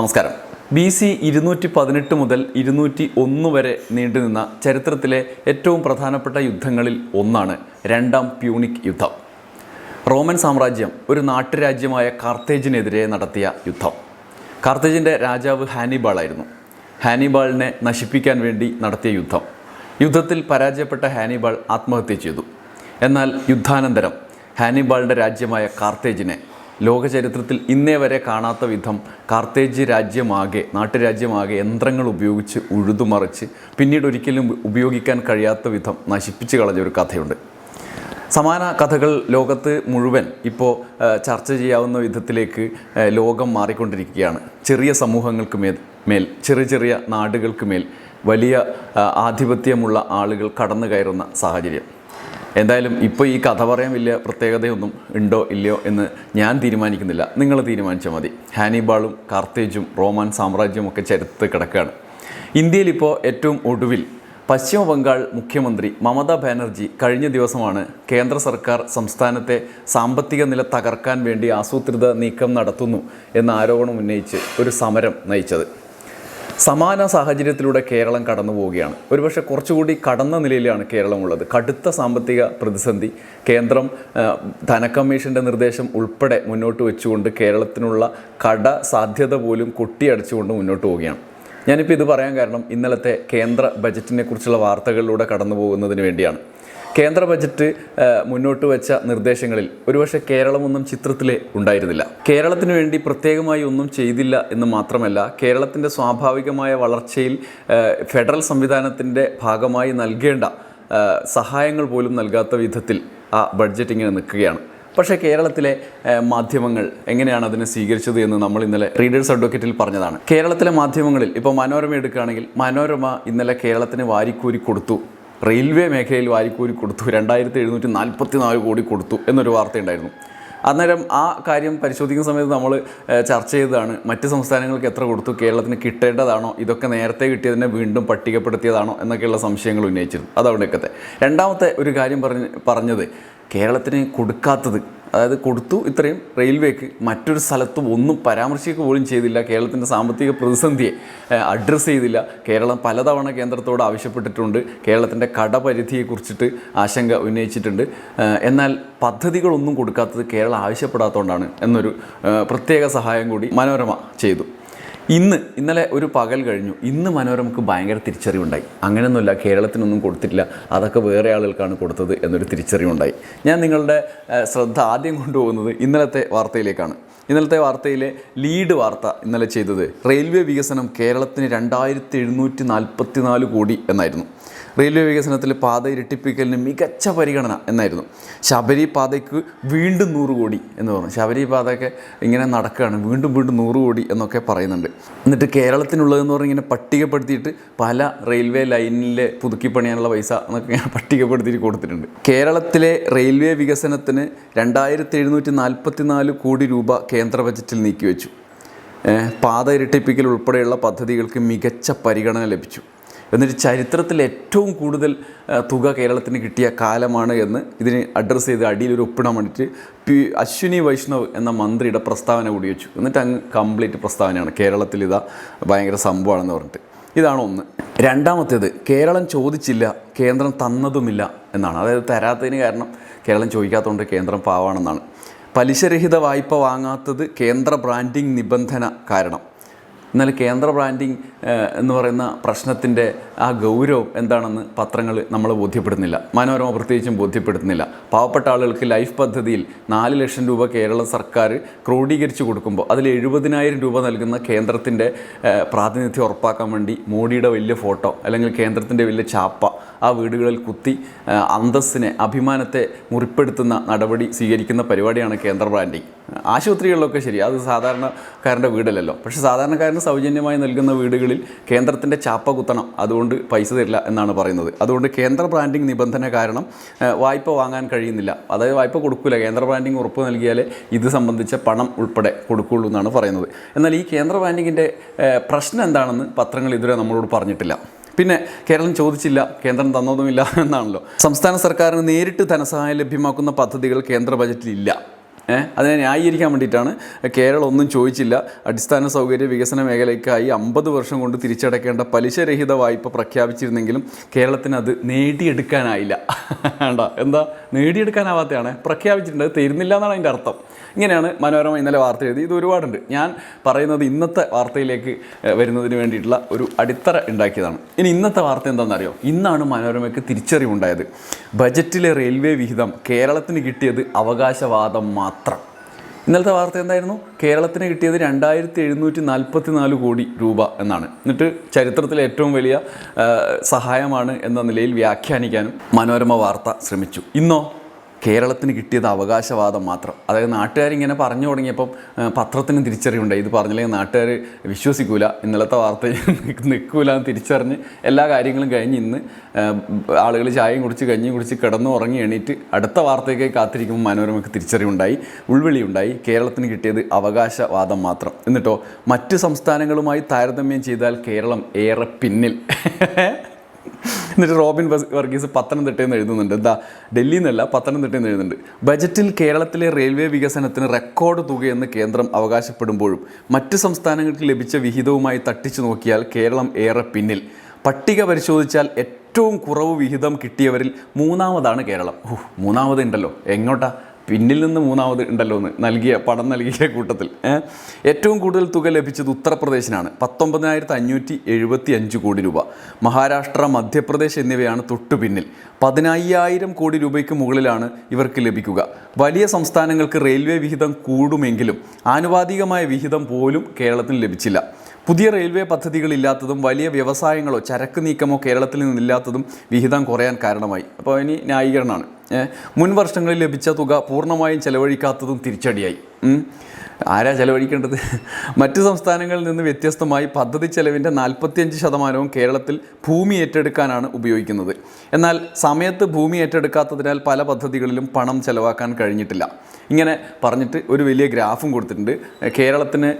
നമസ്കാരം. B C ഇരുന്നൂറ്റി പതിനെട്ട് മുതൽ ഇരുന്നൂറ്റി ഒന്ന് വരെ നീണ്ടുനിന്ന ചരിത്രത്തിലെ ഏറ്റവും പ്രധാനപ്പെട്ട യുദ്ധങ്ങളിൽ ഒന്നാണ് രണ്ടാം പ്യൂണിക് യുദ്ധം. റോമൻ സാമ്രാജ്യം ഒരു നാട്ടുരാജ്യമായ കാർത്തേജിനെതിരെ നടത്തിയ യുദ്ധം. കാർത്തേജിന്റെ രാജാവ് ഹാനിബാളായിരുന്നു ഹാനിബാളിനെ നശിപ്പിക്കാൻ വേണ്ടി നടത്തിയ യുദ്ധം. യുദ്ധത്തിൽ പരാജയപ്പെട്ട ഹാനിബാൾ ആത്മഹത്യ ചെയ്തു. എന്നാൽ യുദ്ധാനന്തരം ഹാനിബാളിന്റെ രാജ്യമായ കാർത്തേജിനെ ലോകചരിത്രത്തിൽ ഇന്നേ വരെ കാണാത്ത വിധം കാർത്തേജ് രാജ്യമാകെ നാട്ടുരാജ്യമാകെ യന്ത്രങ്ങൾ ഉപയോഗിച്ച് ഉഴുതുമറിച്ച് പിന്നീട് ഒരിക്കലും ഉപയോഗിക്കാൻ കഴിയാത്ത വിധം നശിപ്പിച്ച് കളഞ്ഞൊരു കഥയുണ്ട്. സമാന കഥകൾ ലോകത്ത് മുഴുവൻ ഇപ്പോൾ ചർച്ച ചെയ്യാവുന്ന വിധത്തിലേക്ക് ലോകം മാറിക്കൊണ്ടിരിക്കുകയാണ്. ചെറിയ സമൂഹങ്ങൾക്ക് മേൽ മേൽ ചെറിയ ചെറിയ നാടുകൾക്ക് മേൽ വലിയ ആധിപത്യമുള്ള ആളുകൾ കടന്നു കയറുന്ന സാഹചര്യം. എന്തായാലും ഇപ്പോൾ ഈ കഥ പറയാൻ വലിയ പ്രത്യേകതയൊന്നും ഉണ്ടോ ഇല്ലയോ എന്ന് ഞാൻ തീരുമാനിക്കുന്നില്ല. നിങ്ങൾ തീരുമാനിച്ചാൽ മതി. ഹാനിബാളും കാർത്തേജും റോമാൻ സാമ്രാജ്യവും ഒക്കെ ചരിത്രത്തിൽ കിടക്കുകയാണ്. ഇന്ത്യയിൽ ഇപ്പോൾ ഏറ്റവും ഒടുവിൽ പശ്ചിമ ബംഗാൾ മുഖ്യമന്ത്രി മമതാ ബാനർജി കഴിഞ്ഞ ദിവസമാണ് കേന്ദ്ര സർക്കാർ സംസ്ഥാനത്തെ സാമ്പത്തിക നില തകർക്കാൻ വേണ്ടി ആസൂത്രിത നീക്കം നടത്തുന്നു എന്ന ആരോപണം ഉന്നയിച്ച് ഒരു സമരം നയിച്ചത്. സമാന സാഹചര്യത്തിലൂടെ കേരളം കടന്നു പോവുകയാണ്. ഒരുപക്ഷെ കുറച്ചുകൂടി കടന്ന നിലയിലാണ് കേരളമുള്ളത്. കടുത്ത സാമ്പത്തിക പ്രതിസന്ധി കേന്ദ്രം ധനക്കമ്മീഷന്റെ നിർദ്ദേശം ഉൾപ്പെടെ മുന്നോട്ട് വെച്ചുകൊണ്ട് കേരളത്തിനുള്ള കട സാധ്യത പോലും കൊട്ടിയടച്ചുകൊണ്ട് മുന്നോട്ട് പോവുകയാണ്. ഞാനിപ്പോൾ ഇത് പറയാൻ കാരണം ഇന്നലത്തെ കേന്ദ്ര ബജറ്റിനെ കുറിച്ചുള്ള വാർത്തകളിലൂടെ കടന്നു പോകുന്നതിന് വേണ്ടിയാണ്. കേന്ദ്ര ബജറ്റ് മുന്നോട്ട് വെച്ച നിർദ്ദേശങ്ങളിൽ ഒരുപക്ഷെ കേരളമൊന്നും ചിത്രത്തിലെ ഉണ്ടായിരുന്നില്ല. കേരളത്തിന് വേണ്ടി പ്രത്യേകമായി ഒന്നും ചെയ്തില്ല എന്ന് മാത്രമല്ല കേരളത്തിന്റെ സ്വാഭാവികമായ വളർച്ചയിൽ ഫെഡറൽ സംവിധാനത്തിന്റെ ഭാഗമായി നൽകേണ്ട സഹായങ്ങൾ പോലും നൽകാത്ത വിധത്തിൽ ആ ബഡ്ജറ്റ് ഇങ്ങനെ നിൽക്കുകയാണ്. പക്ഷേ കേരളത്തിലെ മാധ്യമങ്ങൾ എങ്ങനെയാണ് അതിനെ സ്വീകരിച്ചത് എന്ന് നമ്മൾ ഇന്നലെ റീഡേഴ്സ് അഡ്വക്കേറ്റിൽ പറഞ്ഞതാണ്. കേരളത്തിലെ മാധ്യമങ്ങളിൽ ഇപ്പോൾ മനോരമ എടുക്കുകയാണെങ്കിൽ മനോരമ ഇന്നലെ കേരളത്തിന് വാരിക്കൂരി കൊടുത്തു. റെയിൽവേ മേഖലയിൽ വാരിക്കൂലി കൊടുത്തു രണ്ടായിരത്തി എഴുന്നൂറ്റി നാൽപ്പത്തി നാല് കോടി കൊടുത്തു എന്നൊരു വാർത്തയുണ്ടായിരുന്നു. അന്നേരം ആ കാര്യം പരിശോധിക്കുന്ന സമയത്ത് നമ്മൾ ചർച്ച ചെയ്തതാണ് മറ്റ് സംസ്ഥാനങ്ങൾക്ക് എത്ര കൊടുത്തു കേരളത്തിന് കിട്ടേണ്ടതാണോ ഇതൊക്കെ നേരത്തെ കിട്ടിയതിനെ വീണ്ടും പട്ടികപ്പെടുത്തിയതാണോ എന്നൊക്കെയുള്ള സംശയങ്ങൾ ഉന്നയിച്ചിരുന്നു. അതവിടെയൊക്കെ രണ്ടാമത്തെ ഒരു കാര്യം പറഞ്ഞ് പറഞ്ഞത് കേരളത്തിന് കൊടുക്കാത്തത് അതായത് കൊടുത്തു ഇത്രയും റെയിൽവേക്ക് മറ്റൊരു സ്ഥലത്തും ഒന്നും പരാമർശിക്കുക പോലും ചെയ്തില്ല. കേരളത്തിന്റെ സാമ്പത്തിക പ്രതിസന്ധിയെ അഡ്രസ്സ് ചെയ്തില്ല. കേരളം പലതവണ കേന്ദ്രത്തോട് ആവശ്യപ്പെട്ടിട്ടുണ്ട്. കേരളത്തിന്റെ കടപരിധിയെക്കുറിച്ചിട്ട് ആശങ്ക ഉന്നയിച്ചിട്ടുണ്ട്. എന്നാൽ പദ്ധതികളൊന്നും കൊടുക്കാത്തത് കേരളം ആവശ്യപ്പെടാത്തതുകൊണ്ടാണ് എന്നൊരു പ്രത്യേക സഹായം കൂടി മനോരമ ചെയ്തു. ഇന്ന് ഇന്നലെ ഒരു പകൽ കഴിഞ്ഞു. ഇന്ന് മനോരമക്ക് ഭയങ്കര തിരിച്ചറിവുണ്ടായി. അങ്ങനെയൊന്നുമില്ല കേരളത്തിനൊന്നും കൊടുത്തിട്ടില്ല. അതൊക്കെ വേറെ ആളുകൾക്കാണ് കൊടുത്തത് എന്നൊരു തിരിച്ചറിവുണ്ടായി. ഞാൻ നിങ്ങളുടെ ശ്രദ്ധ ആദ്യം കൊണ്ടുപോകുന്നത് ഇന്നലത്തെ വാർത്തയിലേക്കാണ്. ഇന്നലത്തെ വാർത്തയിലെ ലീഡ് വാർത്ത ഇന്നലെ ചെയ്തത് റെയിൽവേ വികസനം കേരളത്തിന് രണ്ടായിരത്തി എഴുന്നൂറ്റി നാൽപ്പത്തി നാല് കോടി എന്നായിരുന്നു. റെയിൽവേ വികസനത്തിൽ പാത ഇരട്ടിപ്പിക്കലിന് മികച്ച പരിഗണന എന്നായിരുന്നു. ശബരി പാതയ്ക്ക് വീണ്ടും നൂറ് കോടി എന്ന് പറഞ്ഞു. ശബരി പാതയൊക്കെ ഇങ്ങനെ നടക്കുകയാണ്. വീണ്ടും വീണ്ടും നൂറ് കോടി എന്നൊക്കെ പറയുന്നുണ്ട്. എന്നിട്ട് കേരളത്തിനുള്ളതെന്ന് പറഞ്ഞ് ഇങ്ങനെ പട്ടികപ്പെടുത്തിയിട്ട് പല റെയിൽവേ ലൈനിലെ പുതുക്കി പണിയാനുള്ള പൈസ എന്നൊക്കെ ഇങ്ങനെ പട്ടികപ്പെടുത്തിയിട്ട് കൊടുത്തിട്ടുണ്ട്. കേരളത്തിലെ റെയിൽവേ വികസനത്തിന് രണ്ടായിരത്തി എഴുന്നൂറ്റി നാൽപ്പത്തി നാല് കോടി രൂപ കേന്ദ്ര ബജറ്റിൽ നീക്കിവെച്ചു. പാത ഇരട്ടിപ്പിക്കൽ ഉൾപ്പെടെയുള്ള പദ്ധതികൾക്ക് മികച്ച പരിഗണന ലഭിച്ചു. എന്നിട്ട് ചരിത്രത്തിൽ ഏറ്റവും കൂടുതൽ തുക കേരളത്തിന് കിട്ടിയ കാലമാണ് എന്ന് ഇതിന് അഡ്രസ്സ് ചെയ്ത് അടിയിൽ ഒരു ഒപ്പിടാൻ വേണ്ടിയിട്ട് പി അശ്വിനി വൈഷ്ണവ് എന്ന മന്ത്രിയുടെ പ്രസ്താവന കൂടി വെച്ചു. എന്നിട്ട് അങ്ങ് കംപ്ലീറ്റ് പ്രസ്താവനയാണ്. കേരളത്തിൽ ഇതാ ഭയങ്കര സംഭവമാണെന്ന് പറഞ്ഞിട്ട്. ഇതാണ് ഒന്ന്. രണ്ടാമത്തേത് കേരളം ചോദിച്ചില്ല കേന്ദ്രം തന്നതുമില്ല എന്നാണ്. അതായത് തരാത്തതിന് കാരണം കേരളം ചോദിക്കാത്തതുകൊണ്ട് കേന്ദ്രം പാവാണെന്നാണ്. പലിശരഹിത വായ്പ വാങ്ങാത്തത് കേന്ദ്ര ബ്രാൻഡിംഗ് നിബന്ധന കാരണം. എന്നാൽ കേന്ദ്ര ബ്രാൻഡിങ് എന്ന് പറയുന്ന പ്രശ്നത്തിന്റെ ആ ഗൗരവം എന്താണെന്ന് പത്രങ്ങൾ നമ്മളെ ബോധ്യപ്പെടുന്നില്ല മനോരമ പ്രത്യേകിച്ചും ബോധ്യപ്പെടുത്തുന്നില്ല. പാവപ്പെട്ട ആളുകൾക്ക് ലൈഫ് പദ്ധതിയിൽ നാല് ലക്ഷം രൂപ കേരള സർക്കാർ ക്രോഡീകരിച്ച് കൊടുക്കുമ്പോൾ അതിൽ എഴുപതിനായിരം രൂപ നൽകുന്ന കേന്ദ്രത്തിന്റെ പ്രാതിനിധ്യം ഉറപ്പാക്കാൻ വേണ്ടി മോഡിയുടെ വലിയ ഫോട്ടോ അല്ലെങ്കിൽ കേന്ദ്രത്തിന്റെ വലിയ ചാപ്പ ആ വീടുകളിൽ കുത്തി അന്തസ്സിനെ അഭിമാനത്തെ മുറിപ്പെടുത്തുന്ന നടപടി സ്വീകരിക്കുന്ന പരിപാടിയാണ് കേന്ദ്ര ബ്രാൻഡിംഗ് ആശുപത്രികളിലൊക്കെ ശരി അത് സാധാരണക്കാരന്റെ വീടല്ലല്ലോ. പക്ഷേ സാധാരണക്കാരന് സൗജന്യമായി നൽകുന്ന വീടുകളിൽ കേന്ദ്രത്തിന്റെ ചാപ്പ കുത്തണം അതുകൊണ്ട് പൈസ തരില്ല എന്നാണ് പറയുന്നത്. അതുകൊണ്ട് കേന്ദ്ര ബ്രാൻഡിംഗ് നിബന്ധന കാരണം വായ്പ വാങ്ങാൻ കഴിയുന്നില്ല. അതായത് വായ്പ കൊടുക്കില്ല കേന്ദ്ര ബ്രാൻഡിംഗ് ഉറപ്പ് നൽകിയാലേ ഇത് സംബന്ധിച്ച പണം ഉൾപ്പെടെ കൊടുക്കുള്ളൂ എന്നാണ് പറയുന്നത്. എന്നാൽ ഈ കേന്ദ്ര ബ്രാൻഡിങ്ങിന്റെ പ്രശ്നം എന്താണെന്ന് പത്രങ്ങൾ ഇതുവരെ നമ്മളോട് പറഞ്ഞിട്ടില്ല. പിന്നെ കേരളം ചോദിച്ചില്ല കേന്ദ്രം തന്നതുമില്ല എന്നാണല്ലോ. സംസ്ഥാന സർക്കാരിന് നേരിട്ട് ധനസഹായം ലഭ്യമാക്കുന്ന പദ്ധതികൾ കേന്ദ്ര ബജറ്റിൽ ഇല്ല അതിനെ ന്യായീകരിക്കാൻ വേണ്ടിയിട്ടാണ് കേരളം ഒന്നും ചോദിച്ചില്ല. അടിസ്ഥാന സൗകര്യ വികസന മേഖലയ്ക്കായി അമ്പത് വർഷം കൊണ്ട് തിരിച്ചടക്കേണ്ട പലിശരഹിത വായ്പ പ്രഖ്യാപിച്ചിരുന്നെങ്കിലും കേരളത്തിന് അത് നേടിയെടുക്കാനായില്ല. വേണ്ട എന്താ? നേടിയെടുക്കാനാവാത്തതാണ് പ്രഖ്യാപിച്ചിട്ടുണ്ട് തരുന്നില്ല എന്നാണ് അതിന്റെ അർത്ഥം. ഇങ്ങനെയാണ് മനോരമ ഇന്നലെ വാർത്ത എഴുതി. ഇത് ഒരുപാടുണ്ട്. ഞാൻ പറയുന്നത് ഇന്നത്തെ വാർത്തയിലേക്ക് വരുന്നതിന് വേണ്ടിയിട്ടുള്ള ഒരു അടിത്തറ ഉണ്ടാക്കിയതാണ്. ഇനി ഇന്നത്തെ വാർത്ത എന്താണെന്നറിയോ? ഇന്നാണ് മനോരമയ്ക്ക് തിരിച്ചറിവുണ്ടായത്. ബജറ്റിലെ റെയിൽവേ വിഹിതം കേരളത്തിന് കിട്ടിയത് അവകാശവാദം മാത്രം. ഇന്നലത്തെ വാർത്ത എന്തായിരുന്നു? കേരളത്തിന് കിട്ടിയത് രണ്ടായിരത്തി എഴുന്നൂറ്റി നാൽപ്പത്തി നാല് കോടി രൂപ എന്നാണ്. എന്നിട്ട് ചരിത്രത്തിലെ ഏറ്റവും വലിയ സഹായമാണ് എന്ന നിലയിൽ വ്യാഖ്യാനിക്കാനും മനോരമ വാർത്ത ശ്രമിച്ചു. ഇന്നോ? കേരളത്തിന് കിട്ടിയത് അവകാശവാദം മാത്രം. അതായത് നാട്ടുകാരിങ്ങനെ പറഞ്ഞു തുടങ്ങിയപ്പം പത്രത്തിന് തിരിച്ചറിവുണ്ടായി ഇത് പറഞ്ഞില്ലെങ്കിൽ നാട്ടുകാർ വിശ്വസിക്കൂല ഇന്നലത്തെ വാർത്ത നിൽക്കൂല തിരിച്ചറിഞ്ഞ് എല്ലാ കാര്യങ്ങളും കഴിഞ്ഞ് ഇന്ന് ആളുകൾ ചായയും കുടിച്ച് കഞ്ഞിയും കുടിച്ച് കിടന്നു ഉറങ്ങി എണീറ്റ് അടുത്ത വാർത്തയ്ക്കായി കാത്തിരിക്കുമ്പോൾ മനോരമയ്ക്ക് തിരിച്ചറിവുണ്ടായി ഉൾവിളിയുണ്ടായി കേരളത്തിന് കിട്ടിയത് അവകാശവാദം മാത്രം. എന്നിട്ടോ മറ്റ് സംസ്ഥാനങ്ങളുമായി താരതമ്യം ചെയ്താൽ കേരളം ഏറെ പിന്നിൽ. എന്നിട്ട് റോബിൻ വർഗീസ് പത്തനംതിട്ടയിൽ നിന്ന് എഴുതുന്നുണ്ട്. എന്താ ഡൽഹിയിൽ നിന്നല്ല പത്തനംതിട്ടയിൽ നിന്ന് എഴുതുന്നുണ്ട്. ബജറ്റിൽ കേരളത്തിലെ റെയിൽവേ വികസനത്തിന് റെക്കോർഡ് തുകയെന്ന് കേന്ദ്രം അവകാശപ്പെടുമ്പോഴും മറ്റ് സംസ്ഥാനങ്ങൾക്ക് ലഭിച്ച വിഹിതവുമായി തട്ടിച്ചു നോക്കിയാൽ കേരളം ഏറെ പിന്നിൽ. പട്ടിക പരിശോധിച്ചാൽ ഏറ്റവും കുറവ് വിഹിതം കിട്ടിയവരിൽ മൂന്നാമതാണ് കേരളം. മൂന്നാമത് ഉണ്ടല്ലോ. എങ്ങോട്ടാ? പിന്നിൽ നിന്ന് മൂന്നാമത് ഉണ്ടല്ലോ എന്ന് നൽകിയ പണം നൽകിയ കൂട്ടത്തിൽ. ഏറ്റവും കൂടുതൽ തുക ലഭിച്ചത് ഉത്തർപ്രദേശിനാണ്. പത്തൊമ്പതിനായിരത്തി അഞ്ഞൂറ്റി എഴുപത്തി അഞ്ച് കോടി രൂപ. മഹാരാഷ്ട്ര മധ്യപ്രദേശ് എന്നിവയാണ് തൊട്ടു പിന്നിൽ. പതിനയ്യായിരം കോടി രൂപയ്ക്ക് മുകളിലാണ് ഇവർക്ക് ലഭിക്കുക. വലിയ സംസ്ഥാനങ്ങൾക്ക് റെയിൽവേ വിഹിതം കൂടുമെങ്കിലും ആനുപാതികമായ വിഹിതം പോലും കേരളത്തിന് ലഭിച്ചില്ല. പുതിയ റെയിൽവേ പദ്ധതികളില്ലാത്തതും വലിയ വ്യവസായങ്ങളോ ചരക്ക് നീക്കമോ കേരളത്തിൽ നിന്നില്ലാത്തതും വിഹിതം കുറയാൻ കാരണമായി. അപ്പോൾ ഇനി ന്യായീകരണമാണ്. മുൻ വർഷങ്ങളിൽ ലഭിച്ച തുക പൂർണമായും ചെലവഴിക്കാത്തതും തിരിച്ചടിയായി. ആരാ ചെലവഴിക്കേണ്ടത്? മറ്റു സംസ്ഥാനങ്ങളിൽ നിന്ന് വ്യത്യസ്തമായി പദ്ധതി ചെലവിന്റെ നാൽപ്പത്തിയഞ്ച് ശതമാനവും കേരളത്തിൽ ഭൂമി ഏറ്റെടുക്കാനാണ് ഉപയോഗിക്കുന്നത്. എന്നാൽ സമയത്ത് ഭൂമി ഏറ്റെടുക്കാത്തതിനാൽ പല പദ്ധതികളിലും പണം ചെലവാക്കാൻ കഴിഞ്ഞിട്ടില്ല. ഇങ്ങനെ പറഞ്ഞിട്ട് ഒരു വലിയ ഗ്രാഫും കൊടുത്തിട്ടുണ്ട്. കേരളത്തിന്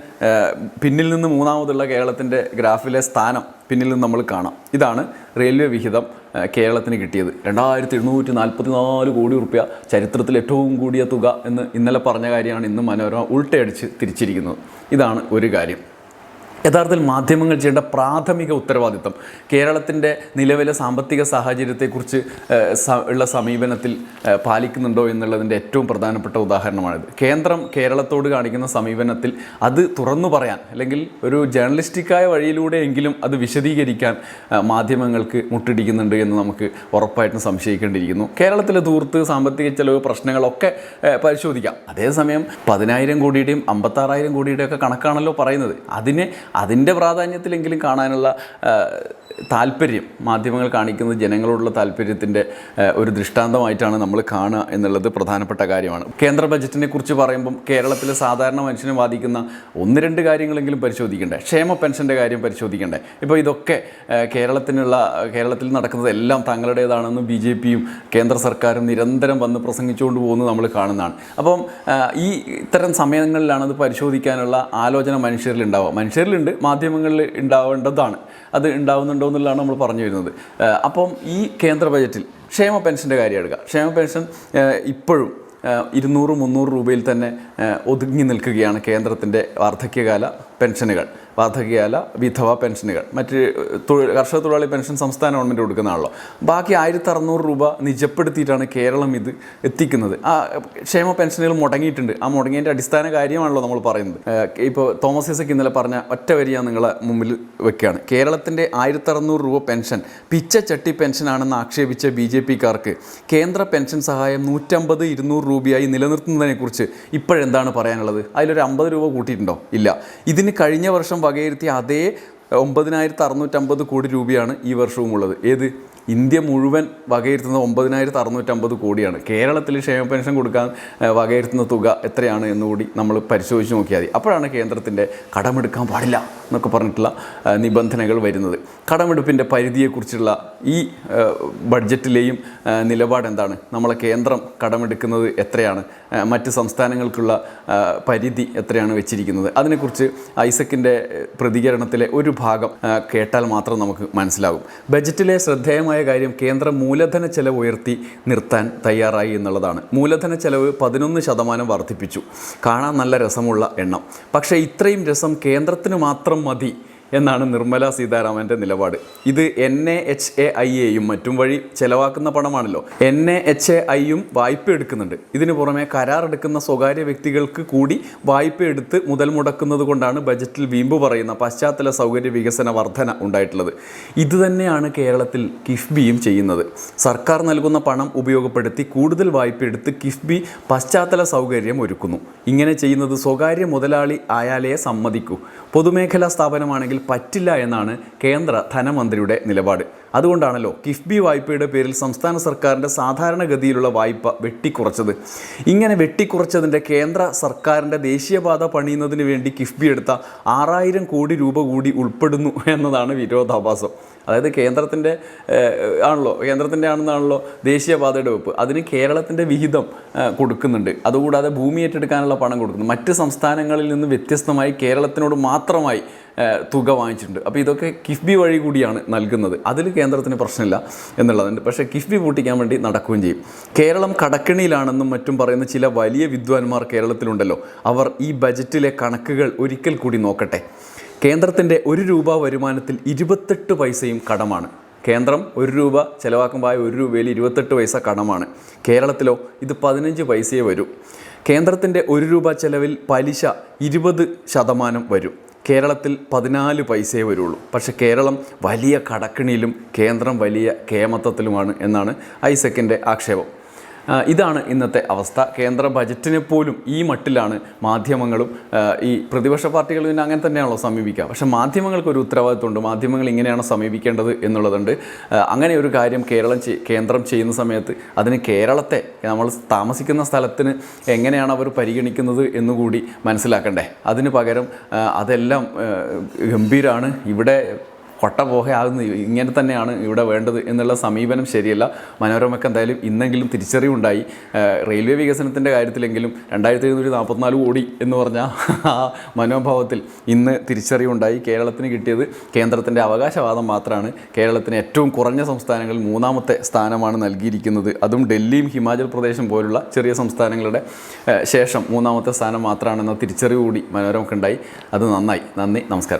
പിന്നിൽ നിന്ന് മൂന്നാമതുള്ള കേരളത്തിന്റെ ഗ്രാഫിലെ സ്ഥാനം പിന്നിൽ നിന്ന് നമ്മൾ കാണാം. ഇതാണ് റെയിൽവേ വിഹിതം. കേരളത്തിന് കിട്ടിയത്. രണ്ടായിരത്തി എണ്ണൂറ്റി നാൽപ്പത്തി നാല് കോടി റുപ്യ ചരിത്രത്തിൽ ഏറ്റവും കൂടിയ തുക എന്ന് ഇന്നലെ പറഞ്ഞ കാര്യമാണ് ഇന്ന് മനോരമ ഉൾട്ടയടിച്ച് തിരിച്ചിരിക്കുന്നത്. ഇതാണ് ഒരു കാര്യം. യഥാർത്ഥത്തിൽ മാധ്യമങ്ങൾ ചെയ്യേണ്ട പ്രാഥമിക ഉത്തരവാദിത്തം കേരളത്തിന്റെ നിലവിലെ സാമ്പത്തിക സാഹചര്യത്തെക്കുറിച്ച് ഉള്ള സമീപനത്തിൽ പാലിക്കുന്നുണ്ടോ എന്നുള്ളതിന്റെ ഏറ്റവും പ്രധാനപ്പെട്ട ഉദാഹരണമാണിത്. കേന്ദ്രം കേരളത്തോട് കാണിക്കുന്ന സമീപനത്തിൽ അത് തുറന്നു പറയാൻ അല്ലെങ്കിൽ ഒരു ജേർണലിസ്റ്റിക്കായ വഴിയിലൂടെയെങ്കിലും അത് വിശദീകരിക്കാൻ മാധ്യമങ്ങൾക്ക് മുട്ടിടിക്കുന്നുണ്ട് എന്ന് നമുക്ക് ഉറപ്പായിട്ടും സംശയിക്കേണ്ടിയിരിക്കുന്നു. കേരളത്തിലെ ദൂർത്ത് സാമ്പത്തിക ചെലവ് പ്രശ്നങ്ങളൊക്കെ പരിശോധിക്കാം. അതേസമയം പതിനായിരം കോടിയുടെയും അമ്പത്താറായിരം കോടിയുടെയൊക്കെ കണക്കാണല്ലോ പറയുന്നത്. അതിനെ അതിന്റെ പ്രാധാന്യത്തിലെങ്കിലും കാണാനുള്ള താല്പര്യം മാധ്യമങ്ങൾ കാണിക്കുന്നത് ജനങ്ങളോടുള്ള താല്പര്യത്തിന്റെ ഒരു ദൃഷ്ടാന്തമായിട്ടാണ് നമ്മൾ കാണുക എന്നുള്ളത് പ്രധാനപ്പെട്ട കാര്യമാണ്. കേന്ദ്ര ബജറ്റിനെ കുറിച്ച് പറയുമ്പം കേരളത്തിലെ സാധാരണ മനുഷ്യനെ ബാധിക്കുന്ന ഒന്ന് രണ്ട് കാര്യങ്ങളെങ്കിലും പരിശോധിക്കണ്ടേ? ക്ഷേമ പെൻഷന്റെ കാര്യം പരിശോധിക്കണ്ടേ? ഇപ്പോൾ ഇതൊക്കെ കേരളത്തിനുള്ള കേരളത്തിൽ നടക്കുന്നത് എല്ലാം തങ്ങളുടേതാണെന്ന് ബി ജെ പിയും കേന്ദ്ര സർക്കാരും നിരന്തരം വന്ന് പ്രസംഗിച്ചുകൊണ്ട് പോകുന്നത് നമ്മൾ കാണുന്നതാണ്. അപ്പം ഈ ഇത്തരം സമയങ്ങളിലാണ് അത് പരിശോധിക്കാനുള്ള ആലോചന മനുഷ്യരിൽ മനുഷ്യരിലുണ്ട് മാധ്യമങ്ങളിൽ ഉണ്ടാവേണ്ടതാണ്. അത് ഉണ്ടാവുന്നുണ്ടോ എന്നുള്ളതാണ് നമ്മൾ പറഞ്ഞു വരുന്നത്. അപ്പം ഈ കേന്ദ്ര ബജറ്റിൽ ക്ഷേമ പെൻഷന്റെ കാര്യം എടുക്കുക ക്ഷേമ പെൻഷൻ ഇപ്പോഴും ഇരുന്നൂറ് മുന്നൂറ് രൂപയിൽ തന്നെ ഒതുങ്ങി നിൽക്കുകയാണ് കേന്ദ്രത്തിന്റെ വാർദ്ധക്യകാല. പെൻഷനുകൾ വാർദ്ധക്യകാല വിധവ പെൻഷനുകൾ മറ്റ് കർഷക തൊഴിലാളി പെൻഷൻ സംസ്ഥാന ഗവൺമെന്റ് കൊടുക്കുന്നതാണല്ലോ. ബാക്കി ആയിരത്തി അറുന്നൂറ് രൂപ നിജപ്പെടുത്തിയിട്ടാണ് കേരളം ഇത് എത്തിക്കുന്നത്. ആ ക്ഷേമ പെൻഷനുകൾ മുടങ്ങിയിട്ടുണ്ട്. ആ മുടങ്ങിയതിന്റെ അടിസ്ഥാന കാര്യമാണല്ലോ നമ്മൾ പറയുന്നത്. ഇപ്പോൾ തോമസ് ഐസക് ഇന്നലെ പറഞ്ഞ ഒറ്റ വരി ഞാൻ നിങ്ങളെ മുമ്പിൽ വെക്കുകയാണ്. കേരളത്തിന്റെ ആയിരത്തി അറുന്നൂറ് രൂപ പെൻഷൻ പിച്ചച്ചട്ടി പെൻഷനാണെന്ന് ആക്ഷേപിച്ച ബി ജെ പിക്കാർക്ക് കേന്ദ്ര പെൻഷൻ സഹായം നൂറ്റമ്പത് ഇരുന്നൂറ് രൂപയായി നിലനിർത്തുന്നതിനെക്കുറിച്ച് ഇപ്പോഴെന്താണ് പറയാനുള്ളത്? അതിലൊരു അമ്പത് രൂപ കൂട്ടിയിട്ടുണ്ടോ? ഇല്ല. ഇതിന് കഴിഞ്ഞ വർഷം വകയിരുത്തിയ അതേ ഒമ്പതിനായിരത്തി അറുന്നൂറ്റമ്പത് കോടി രൂപയാണ് ഈ വർഷവും ഉള്ളത് ഏത്? ഇന്ത്യ മുഴുവൻ വകയിരുത്തുന്ന ഒമ്പതിനായിരത്തി അറുന്നൂറ്റമ്പത് കോടിയാണ്. കേരളത്തിൽ ക്ഷേമ പെൻഷൻ കൊടുക്കാൻ വകയിരുത്തുന്ന തുക എത്രയാണ് എന്നുകൂടി നമ്മൾ പരിശോധിച്ച് നോക്കിയാൽ മതി. അപ്പോഴാണ് കേന്ദ്രത്തിന്റെ കടമെടുക്കാൻ പാടില്ല എന്നൊക്കെ പറഞ്ഞിട്ടുള്ള നിബന്ധനകൾ വരുന്നത്. കടമെടുപ്പിന്റെ പരിധിയെക്കുറിച്ചുള്ള ഈ ബഡ്ജറ്റിലെയും നിലപാട് എന്താണ് നമ്മളെ കേന്ദ്രം കടമെടുക്കുന്നത് എത്രയാണ്? മറ്റ് സംസ്ഥാനങ്ങൾക്കുള്ള പരിധി എത്രയാണ് വെച്ചിരിക്കുന്നത്? അതിനെക്കുറിച്ച് ഐസക്കിന്റെ പ്രതികരണത്തിലെ ഒരു ഭാഗം കേട്ടാൽ മാത്രം നമുക്ക് മനസ്സിലാകും. ബജറ്റിലെ ശ്രദ്ധേയമായ കാര്യം കേന്ദ്ര മൂലധന ചെലവ് ഉയർത്തി നിർത്താൻ തയ്യാറായി എന്നുള്ളതാണ്. മൂലധന ചെലവ് പതിനൊന്ന് ശതമാനം വർദ്ധിപ്പിച്ചു. കാണാൻ നല്ല രസമുള്ള എണ്ണം. പക്ഷേ ഇത്രയും രസം കേന്ദ്രത്തിന് മാത്രം മതി എന്നാണ് നിർമ്മല സീതാരാമന്റെ നിലപാട്. ഇത് N A H A I എയും മറ്റും വഴി ചെലവാക്കുന്ന പണമാണല്ലോ. എൻ എ എച്ച് എ ഐയും വായ്പ എടുക്കുന്നുണ്ട്. ഇതിനു പുറമെ കരാർ എടുക്കുന്ന സ്വകാര്യ വ്യക്തികൾക്ക് കൂടി വായ്പ എടുത്ത് മുതൽ മുടക്കുന്നത് കൊണ്ടാണ് ബജറ്റിൽ വീമ്പ് പറയുന്ന പശ്ചാത്തല സൗകര്യ വികസന വർധന ഉണ്ടായിട്ടുള്ളത്. ഇത് തന്നെയാണ് കേരളത്തിൽ കിഫ്ബിയും ചെയ്യുന്നത്. സർക്കാർ നൽകുന്ന പണം ഉപയോഗപ്പെടുത്തി കൂടുതൽ വായ്പ എടുത്ത് കിഫ്ബി പശ്ചാത്തല സൗകര്യം ഒരുക്കുന്നു. ഇങ്ങനെ ചെയ്യുന്നത് സ്വകാര്യ മുതലാളി ആയാലേ സമ്മതിക്കൂ. പൊതുമേഖലാ സ്ഥാപനമാണെങ്കിൽ പറ്റില്ല എന്നാണ് കേന്ദ്ര ധനമന്ത്രിയുടെ നിലപാട്. അതുകൊണ്ടാണല്ലോ കിഫ്ബി വായ്പയുടെ പേരിൽ സംസ്ഥാന സർക്കാരിന്റെ സാധാരണഗതിയിലുള്ള വായ്പ വെട്ടിക്കുറച്ചത്. ഇങ്ങനെ വെട്ടിക്കുറച്ചതിന്റെ കേന്ദ്ര സർക്കാരിന്റെ ദേശീയപാത പണിയുന്നതിന് വേണ്ടി കിഫ്ബി എടുത്ത ആറായിരം കോടി രൂപ കൂടി ഉൾപ്പെടുന്നു എന്നതാണ് വിരോധാഭാസം. അതായത് കേന്ദ്രത്തിന്റെ ആണല്ലോ കേന്ദ്രത്തിന്റെ ആണെന്നാണല്ലോ ദേശീയപാതയുടെ വെപ്പ്. അതിന് കേരളത്തിന്റെ വിഹിതം കൊടുക്കുന്നുണ്ട്. അതുകൂടാതെ ഭൂമി ഏറ്റെടുക്കാനുള്ള പണം കൊടുക്കുന്നു. മറ്റ് സംസ്ഥാനങ്ങളിൽ നിന്ന് വ്യത്യസ്തമായി കേരളത്തിനോട് മാത്രമായി തുക വാങ്ങിച്ചിട്ടുണ്ട്. അപ്പോൾ ഇതൊക്കെ കിഫ്ബി വഴി കൂടിയാണ് നൽകുന്നത്. അതിൽ കേന്ദ്രത്തിന് പ്രശ്നമില്ല എന്നുള്ളതുണ്ട്. പക്ഷേ കിഫ്ബി പൂട്ടിക്കാൻ വേണ്ടി നടക്കുകയും ചെയ്യും. കേരളം കടക്കിണിയിലാണെന്നും മറ്റും പറയുന്ന ചില വലിയ വിദ്വാൻമാർ കേരളത്തിലുണ്ടല്ലോ. അവർ ഈ ബജറ്റിലെ കണക്കുകൾ ഒരിക്കൽ കൂടി നോക്കട്ടെ. കേന്ദ്രത്തിന്റെ ഒരു രൂപ വരുമാനത്തിൽ ഇരുപത്തെട്ട് പൈസയും കടമാണ്. കേന്ദ്രം ഒരു രൂപ ചിലവാക്കുമ്പോൾ ഒരു രൂപയിൽ ഇരുപത്തെട്ട് പൈസ കടമാണ്. കേരളത്തിലോ ഇത് പതിനഞ്ച് പൈസയെ വരും. കേന്ദ്രത്തിന്റെ ഒരു രൂപ ചെലവിൽ പലിശ ഇരുപത് ശതമാനം വരും. കേരളത്തിൽ പതിനാല് പൈസയെ വരുള്ളൂ. പക്ഷേ കേരളം വലിയ കടക്കിണിയിലും കേന്ദ്രം വലിയ കേമത്തത്തിലുമാണ് എന്നാണ് ഐസക്കിന്റെ ആക്ഷേപം. ഇതാണ് ഇന്നത്തെ അവസ്ഥ. കേന്ദ്ര ബജറ്റിനെ പോലും ഈ മട്ടിലാണ് മാധ്യമങ്ങളും ഈ പ്രതിപക്ഷ പാർട്ടികൾ പിന്നെ അങ്ങനെ തന്നെയാണല്ലോ സമീപിക്കുക. പക്ഷെ മാധ്യമങ്ങൾക്ക് ഒരു ഉത്തരവാദിത്വമുണ്ട്. മാധ്യമങ്ങൾ ഇങ്ങനെയാണ് സമീപിക്കേണ്ടത് എന്നുള്ളതുണ്ട്. അങ്ങനെ ഒരു കാര്യം കേരളം കേന്ദ്രം ചെയ്യുന്ന സമയത്ത് അതിന് കേരളത്തെ നമ്മൾ താമസിക്കുന്ന സ്ഥലത്തിന് എങ്ങനെയാണ് അവർ പരിഗണിക്കുന്നത് എന്നുകൂടി മനസ്സിലാക്കണ്ടേ? അതിന് പകരം അതെല്ലാം ഗംഭീരമാണ് ഇവിടെ കൊട്ട പോകയാകുന്നു ഇങ്ങനെ തന്നെയാണ് ഇവിടെ വേണ്ടത് എന്നുള്ള സമീപനം ശരിയല്ല. മനോരമയ്ക്ക് എന്തായാലും ഇന്നെങ്കിലും തിരിച്ചറിവുണ്ടായി. റെയിൽവേ വികസനത്തിന്റെ കാര്യത്തിലെങ്കിലും രണ്ടായിരത്തി എഴുന്നൂറ്റി നാൽപ്പത്തിനാല് കോടി എന്ന് പറഞ്ഞ ആ മനോഭാവത്തിൽ ഇന്ന് തിരിച്ചറിവുണ്ടായി. കേരളത്തിന് കിട്ടിയത് കേന്ദ്രത്തിന്റെ അവകാശവാദം മാത്രമാണ് കേരളത്തിന് ഏറ്റവും കുറഞ്ഞ സംസ്ഥാനങ്ങളിൽ മൂന്നാമത്തെ സ്ഥാനമാണ് നൽകിയിരിക്കുന്നത്. അതും ഡൽഹിയും ഹിമാചൽ പ്രദേശും പോലുള്ള ചെറിയ സംസ്ഥാനങ്ങളുടെ ശേഷം മൂന്നാമത്തെ സ്ഥാനം മാത്രമാണെന്ന തിരിച്ചറിവ് കൂടി മനോരമയ്ക്ക് ഉണ്ടായി അത് നന്നായി. നന്ദി. നമസ്കാരം.